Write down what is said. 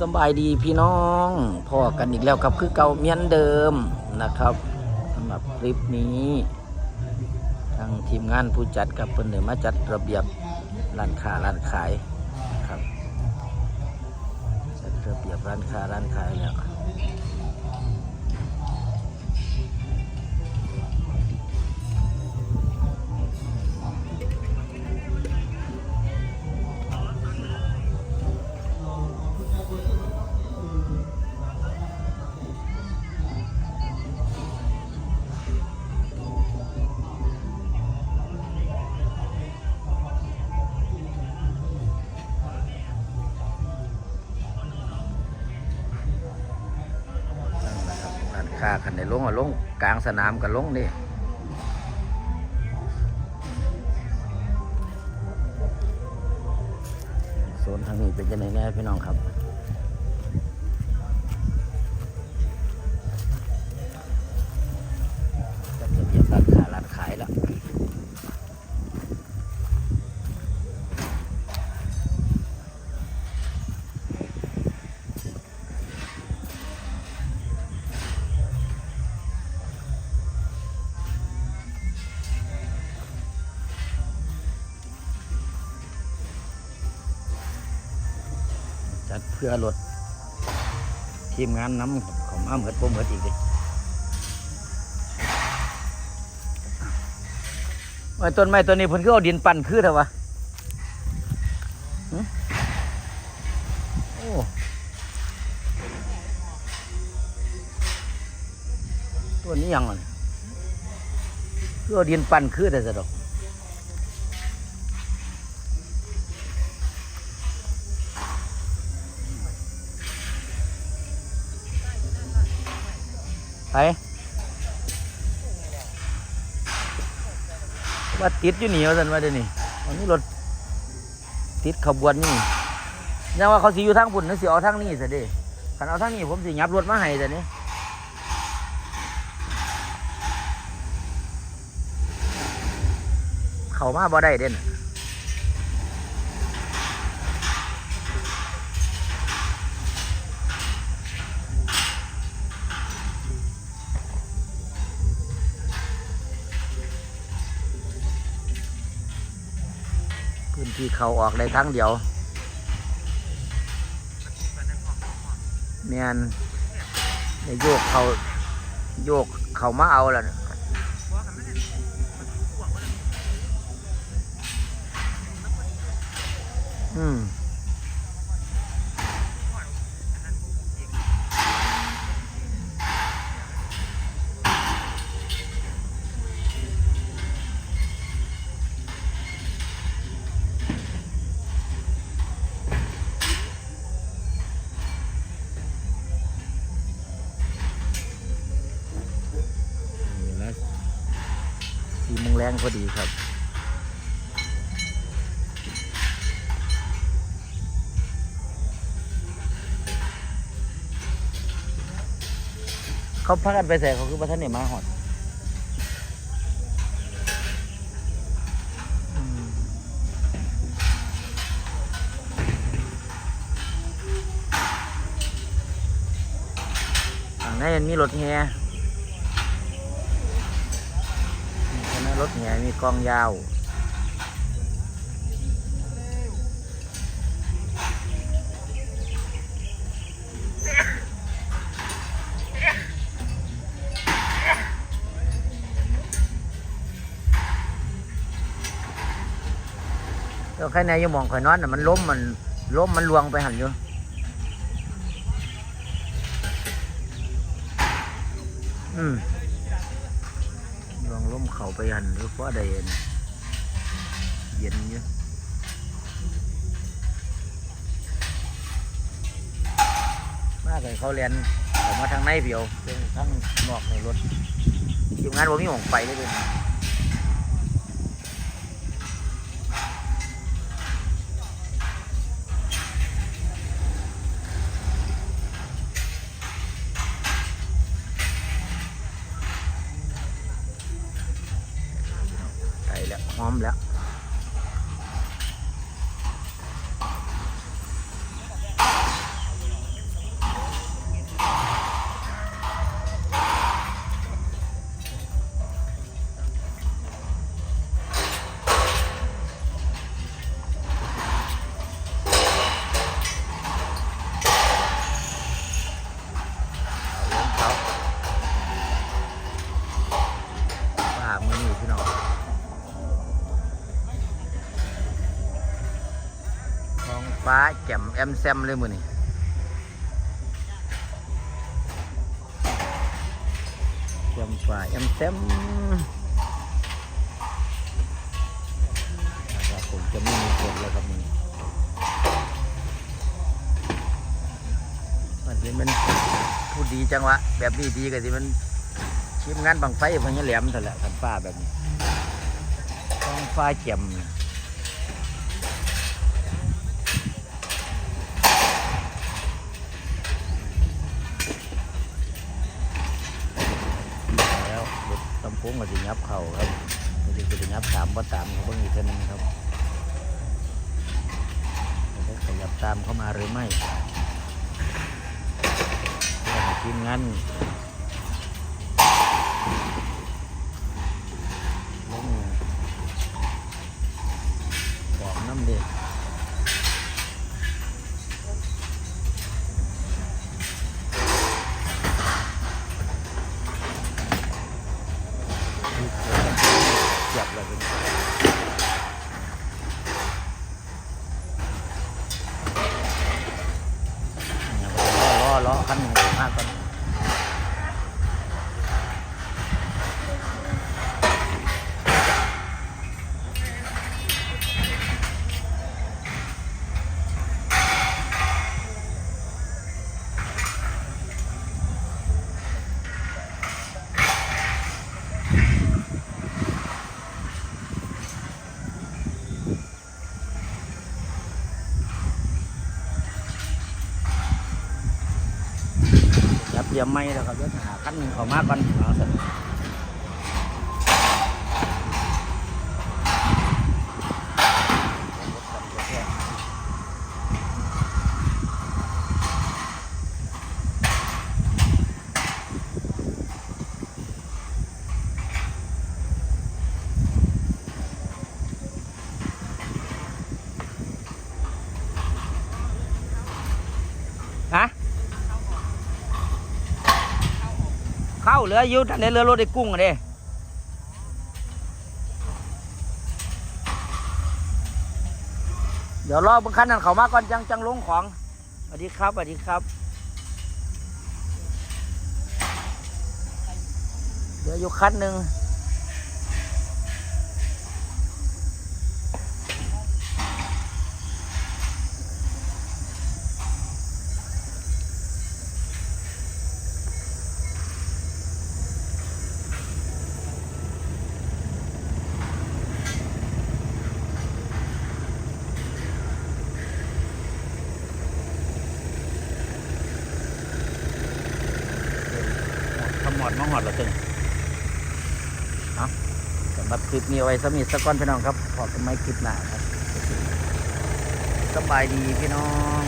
สบายดีพี่น้องพ่อกันอีกแล้วครับคือเก่าเมียนเดิมนะครับสำหรับคลิปนี้ทางทีมงานผู้จัดกับเพิ่นเดี๋ยวมาจัดระเบียบร้านค้าร้านขายครับจัดระเบียบร้านค้าร้านขายแล้ว ค้าขันในลงอะลงกลางสนามกับลงนี่โซนทางนี้เป็นยังไงแน่พี่น้องครับ พื่อรถทีมงานน้ำของมาเหมือดพวเหมือดอีกเลยต้นไม้ต้นนี้เพิ่นคือเอาดินปั่นคือเถอะวะโอ้ตัวนี้ยังอะเนี่ยคือเอาดินปั่นคือแต่สะดอก ไปว่าติดอยู่นี่ว่าสันว่าเดี๋ยวนี้วันนี้รถติดขบวนนี่ยังว่าเขาสิอยู่ทางบุญนึกสิเอาทางนี้สิเด้คันเอาทางนี้ผมสิยับรถมาให้แต่นี้เขามาบ่ได้เด่น ที่เขาออกได้ทางเดียวเมียนได้โยกเขาโยกเขามาเอาแล้วน่ะอืม แรงพอดีครับเขาพักกันไปใส่เขาคือประทานเนี่ยมาหอดอืมฝั่นมีรถแห่ มีคณะรถแห่มีกองยาวแล้วใครในยังมองข่อยนอนน่ะมันล้มมันล้มมันลวงไปหันอยู่อื้ม เขาไปหันหรือเพราะใดเย็นเย็นอยู่มากเลยเขาเรียนออกมาทางในเพียวเป็นทางนอกในรถทีมงานผมมีหมองไปเลยเป็น อมแซมเลยมือนี่จำป่าแอมแซมนะครับผมจะไม่มีกฎเลยครับมือมันเป็นมันพูดดีจังวะ แบบนี้ดีกันสิมันทีมงานบังไฟพันยแหลมเถอะแหละกันฟ้าแบบนี้ต้องฟ้าเจ็ม ผมก็จะยับเข่าครับมันจะจะยับตามบ่ตามเขาเบิ่งอีกทีหนึงครับจะขยับตามเข้ามาหรือไม่ทีมงาน ยับเยี่ยมไม่แล้วครับเดี๋ยวหาขั้นหนึ่งเขามากก่อนเอาสิฮะ เข้าเหลืออยู่ทันได้เรือรถไอ้กุ้งอะเด้เดี๋ยวรอเบางคันนั้นเขามาก่อนจังจังลงของสวัสดีครับสวัสดีครับเหลืออยู่คันหนึ่งข มอมาหอดแล้วตึงเอาสำหรับคลิปนี้เอาไว้สมีสกก้อนพี่น้องครับขอบคุณไม่คลิปหน้าครับสบายดีพี่น้อง